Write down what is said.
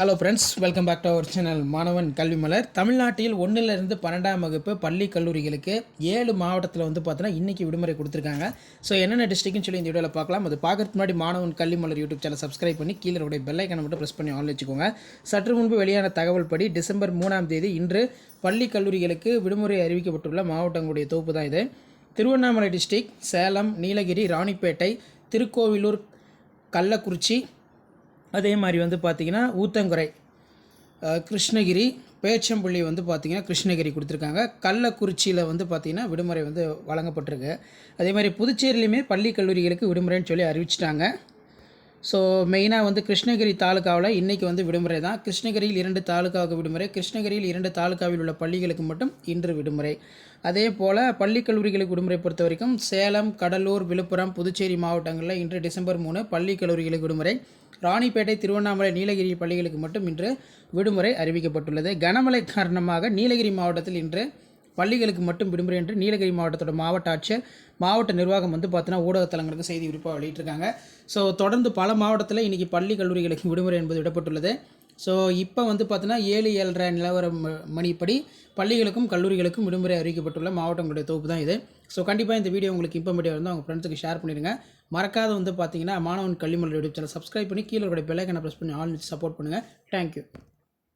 Hello friends welcome back to our channel Manavan Kalvi Malar தமிழ்நாட்டில் ஒன்றிலிருந்து பன்னெண்டாம் வகுப்பு பள்ளி கல்லூரிகளுக்கு ஏழு மாவட்டத்தில் வந்து பார்த்தினா இன்றைக்கி விடுமுறை கொடுத்துருக்காங்க. ஸோ என்னென்ன டிஸ்ட்ரிக்னு சொல்லி இந்த வீடியோவில் பார்க்கலாம். அது பார்க்குறதுக்கு முன்னாடி மாணவன் கல்வி மலர் யூடியூப் சேனல் சப்ஸ்கிரைப் பண்ணி கீழே உடைய பெல்லைக்கனை மட்டும் ப்ரெஸ் பண்ணி ஆன் வச்சுக்கோங்க. சற்று முன்பு வெளியான தகவல் படி டிசம்பர் மூணாம் தேதி இன்று பள்ளி கல்லூரிகளுக்கு விடுமுறை அறிவிக்கப்பட்டுள்ள மாவட்டங்களுடைய தொகுப்பு தான் இது. திருவண்ணாமலை டிஸ்ட்ரிக்ட் சேலம் நீலகிரி ராணிப்பேட்டை திருக்கோவிலூர் கள்ளக்குறிச்சி அதே மாதிரி வந்து பார்த்திங்கன்னா ஊத்தங்குறை கிருஷ்ணகிரி பேச்சம்பள்ளி வந்து பார்த்திங்கன்னா கிருஷ்ணகிரி கொடுத்துருக்காங்க. கள்ளக்குறிச்சியில் வந்து பார்த்திங்கன்னா விடுமுறை வந்து வழங்கப்பட்டிருக்கு. அதே மாதிரி புதுச்சேரியிலையுமே பள்ளி கல்லூரிகளுக்கு விடுமுறைன்னு சொல்லி அறிவிச்சிட்டாங்க. ஸோ மெயினாக வந்து கிருஷ்ணகிரி தாலுக்காவில் இன்றைக்கி வந்து விடுமுறை தான். கிருஷ்ணகிரியில் இரண்டு தாலுக்காவுக்கு விடுமுறை. கிருஷ்ணகிரியில் இரண்டு தாலுக்காவில் உள்ள பள்ளிகளுக்கு மட்டும் இன்று விடுமுறை. அதே போல் பள்ளி கல்லூரிகளுக்கு விடுமுறை பொறுத்த வரைக்கும் சேலம் கடலூர் விழுப்புரம் புதுச்சேரி மாவட்டங்களில் இன்று டிசம்பர் மூணு பள்ளி கல்லூரிகளுக்கு விடுமுறை. ராணிப்பேட்டை திருவண்ணாமலை நீலகிரி பள்ளிகளுக்கு மட்டும் இன்று விடுமுறை அறிவிக்கப்பட்டுள்ளது. கனமழை காரணமாக நீலகிரி மாவட்டத்தில் இன்று பள்ளிகளுக்கு மட்டும் விடுமுறை என்று நீலகிரி மாவட்டத்தோட மாவட்ட ஆட்சியர் மாவட்ட நிர்வாகம் வந்து பார்த்தீங்கன்னா ஊடகத்தலங்களுக்கு செய்தி விருப்பம் வெளியிட்டிருக்காங்க. ஸோ தொடர்ந்து பல மாவட்டத்தில் இன்றைக்கி பள்ளி கல்லூரிகளுக்கு விடுமுறை என்பது விடப்பட்டுள்ளது. ஸோ இப்போ வந்து பார்த்தீங்கன்னா ஏழு ஏழரை நிலவரம் ம- மணிப்படி பள்ளிகளுக்கும் கல்லூரிகளுக்கும் விடுமுறை அறிவிக்கப்பட்டுள்ள மாவட்டங்களுடைய தொகுப்பு தான் இது. ஸோ கண்டிப்பாக இந்த வீடியோ உங்களுக்கு இன்ஃபர்மேட்டிவ் வந்து அவங்க ஃப்ரெண்ட்ஸுக்கு ஷேர் பண்ணிடுங்க. மறக்காத வந்து பார்த்தீங்கன்னா மாணவன் கல்விமலை யூடியூப் சேனல் சப்ஸ்கிரைப் பண்ணி கீழே இருக்கிற பெல்லைக்கனை ப்ரெஸ் பண்ணி ஆல் சப்போர்ட் பண்ணுங்கள் தேங்க்யூ